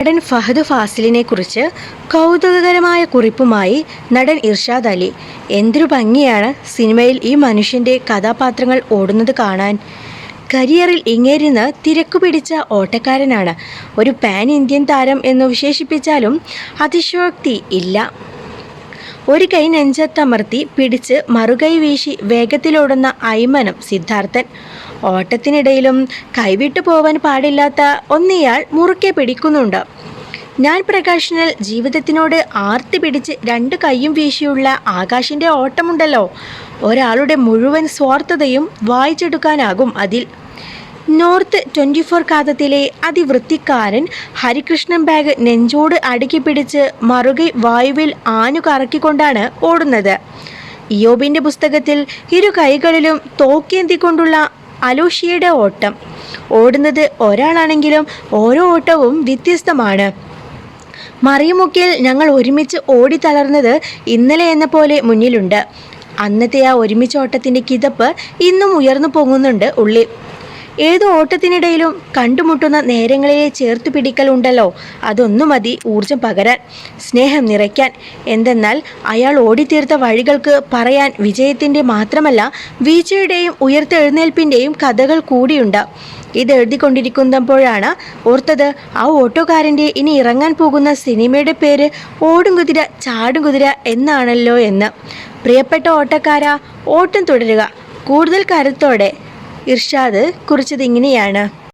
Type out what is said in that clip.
നടൻ ഫഹദ് ഫാസിലിനെ കുറിച്ച് കൗതുകകരമായ കുറിപ്പുമായി നടൻ ഇർഷാദ് അലി. എന്തൊരു ഭംഗിയാണ് സിനിമയിൽ ഈ മനുഷ്യന്റെ കഥാപാത്രങ്ങൾ ഓടുന്നത് കാണാൻ. കരിയറിൽ ഇങ്ങേരുന്ന് തിരക്കു പിടിച്ച ഓട്ടക്കാരനാണ്. ഒരു പാൻ ഇന്ത്യൻ താരം എന്ന് വിശേഷിപ്പിച്ചാലും അതിശോക്തി ഇല്ല. ഒരു കൈ നെഞ്ചത്തമർത്തി പിടിച്ച് മറുകൈ വീശി വേഗത്തിലോടുന്ന ഐമനം സിദ്ധാർത്ഥൻ. ഓട്ടത്തിനിടയിലും കൈവിട്ടു പോവാൻ പാടില്ലാത്ത ഒന്നിയാൾ മുറുക്കെ പിടിക്കുന്നുണ്ട്. ഞാൻ പ്രകാശനൽ ജീവിതത്തിനോട് ആർത്തി പിടിച്ച് രണ്ട് കൈയും വീശിയുള്ള ആകാശിന്റെ ഓട്ടമുണ്ടല്ലോ. ഒരാളുടെ മുഴുവൻ സ്വാർത്ഥതയും വായിച്ചെടുക്കാനാകും അതിൽ. നോർത്ത് ട്വന്റി ഫോർ കാതത്തിലെ അതിവൃത്തിക്കാരൻ ഹരികൃഷ്ണൻ ബാഗ് നെഞ്ചോട് അടുക്കി പിടിച്ച് മറുകൈ വായുവിൽ ആഞ്ഞു കറക്കിക്കൊണ്ടാണ് ഓടുന്നത്. ഇയോബിന്റെ പുസ്തകത്തിൽ ഇരു കൈകളിലും തോക്കേന്തിക്കൊണ്ടുള്ള അലോഷിയുടെ ഓട്ടം. ഓടുന്നത് ഒരാളാണെങ്കിലും ഓരോ ഓട്ടവും വ്യത്യസ്തമാണ്. മറിയുമുക്കിൽ ഞങ്ങൾ ഒരുമിച്ച് ഓടി തളർന്നത് ഇന്നലെ എന്ന പോലെ മുന്നിലുണ്ട്. അന്നത്തെ ആ ഒരുമിച്ച് ഓട്ടത്തിന്റെ കിതപ്പ് ഇന്നും ഉയർന്നു പൊങ്ങുന്നുണ്ട് ഉള്ളിൽ. ഏത് ഓട്ടത്തിനിടയിലും കണ്ടുമുട്ടുന്ന നേരങ്ങളിലെ ചേർത്തു പിടിക്കലുണ്ടല്ലോ അതൊന്നു മതി ഊർജം പകരാൻ സ്നേഹം നിറയ്ക്കാൻ. എന്തെന്നാൽ അയാൾ ഓടിത്തീർത്ത വഴികൾക്ക് പറയാൻ വിജയത്തിന്റെ മാത്രമല്ല വീഴ്ചയുടെയും ഉയർത്തെഴുന്നേൽപ്പിന്റെയും കഥകൾ കൂടിയുണ്ട്. ഇത് എഴുതിക്കൊണ്ടിരിക്കുന്നപ്പോഴാണ് ഓർത്തത് ആ ഓട്ടോക്കാരന്റെ ഇനി ഇറങ്ങാൻ പോകുന്ന സിനിമയുടെ പേര് ഓടും കുതിര ചാടും കുതിര എന്നാണല്ലോ എന്ന്. പ്രിയപ്പെട്ട ഓട്ടക്കാര ഓട്ടം തുടരുക. കൂടുതൽ കരുത്തോടെ ഇർഷാദ് കുറിച്ചത് ഇങ്ങനെയാണ്.